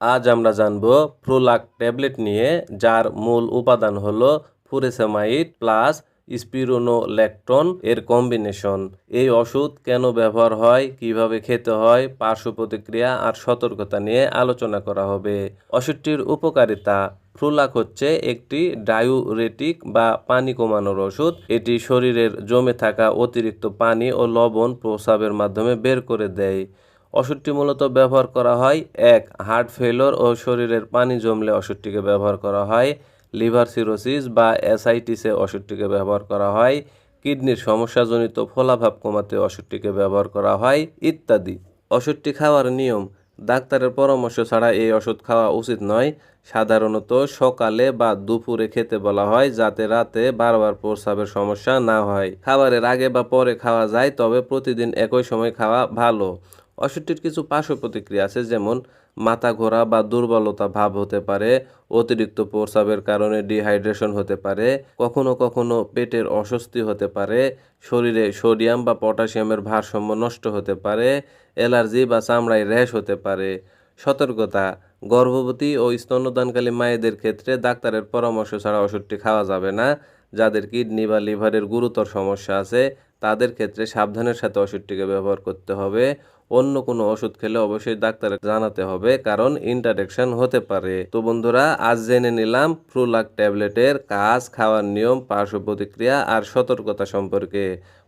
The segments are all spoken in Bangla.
আজ আমরা জানব প্রোলাক ট্যাবলেট নিয়ে, যার মূল উপাদান হলো ফুরেসেমাইড প্লাস স্পিরোনোল্যাকটন এর কম্বিনেশন। এই ওষুধ কেন ব্যবহার হয়, কীভাবে খেতে হয়, পার্শ্ব প্রতিক্রিয়া আর সতর্কতা নিয়ে আলোচনা করা হবে। ওষুধটির উপকারিতা ফ্রুলাক হচ্ছে একটি ডায়ুরেটিক বা পানি কমানোর ওষুধ। এটি শরীরের জমে থাকা অতিরিক্ত পানি ও লবণ প্রস্রাবের মাধ্যমে বের করে দেয়। ওষুধটি মূলত ব্যবহার করা হয়, এক, হার্ট ফেলোর ও শরীরের পানি জমলে ওষুধটিকে ব্যবহার করা হয়, লিভার সিরোসিস বা অ্যাসাইটিসে ওষুধটিকে ব্যবহার করা হয়, কিডনির সমস্যাজনিত ফোলাভাব কমাতে ওষুধটিকে ব্যবহার করা হয়, ইত্যাদি। ওষুধটি খাওয়ার নিয়ম, ডাক্তারের পরামর্শ ছাড়া এই ওষুধ খাওয়া উচিত নয়। সাধারণত সকালে বা দুপুরে খেতে বলা হয়, যাতে রাতে বারবার প্রস্রাবের সমস্যা না হয়। খাবারের আগে বা পরে খাওয়া যায়, তবে প্রতিদিন একই সময় খাওয়া ভালো। ওষুধটির কিছু পার্শ্ব প্রতিক্রিয়া আছে, যেমন মাথা ঘোরা বা দুর্বলতা ভাব হতে পারে, অতিরিক্ত প্রস্রাবের কারণে ডিহাইড্রেশন হতে পারে, কখনো কখনো পেটের অস্বস্তি হতে পারে, শরীরে সোডিয়াম বা পটাশিয়ামের ভারসাম্য নষ্ট হতে পারে, অ্যালার্জি বা চামড়ায় র্যাশ হতে পারে। সতর্কতা, গর্ভবতী ও স্তন্যদানকালী মায়েদের ক্ষেত্রে ডাক্তারের পরামর্শ ছাড়া ওষুধটি খাওয়া যাবে না, যাদের কিডনি বা লিভারের গুরুতর সমস্যা আছে, তাদের ক্ষেত্রে সাবধানের সাথে ওষুধটিকে ব্যবহার করতে হবে। অন্য কোনো ওষুধ খেলে অবশ্যই ডাক্তারের জানাতে হবে, কারণ ইন্টারেকশন হতে পারে। তো বন্ধুরা, আজ জেনে নিলাম ফ্রুলাক ট্যাবলেটের কাজ, খাওয়ার নিয়ম, পার্শ্ব প্রতিক্রিয়া আর সতর্কতা সম্পর্কে।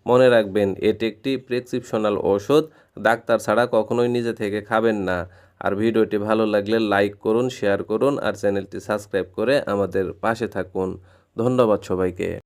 মনে রাখবেন, এটি একটি প্রেসক্রিপশনাল ওষুধ, ডাক্তার ছাড়া কখনোই নিজে থেকে খাবেন না। আর ভিডিওটি ভালো লাগলে লাইক করুন শেয়ার করুন আর চ্যানেলটি সাবস্ক্রাইব করে আমাদের পাশে থাকুন। ধন্যবাদ সবাইকে।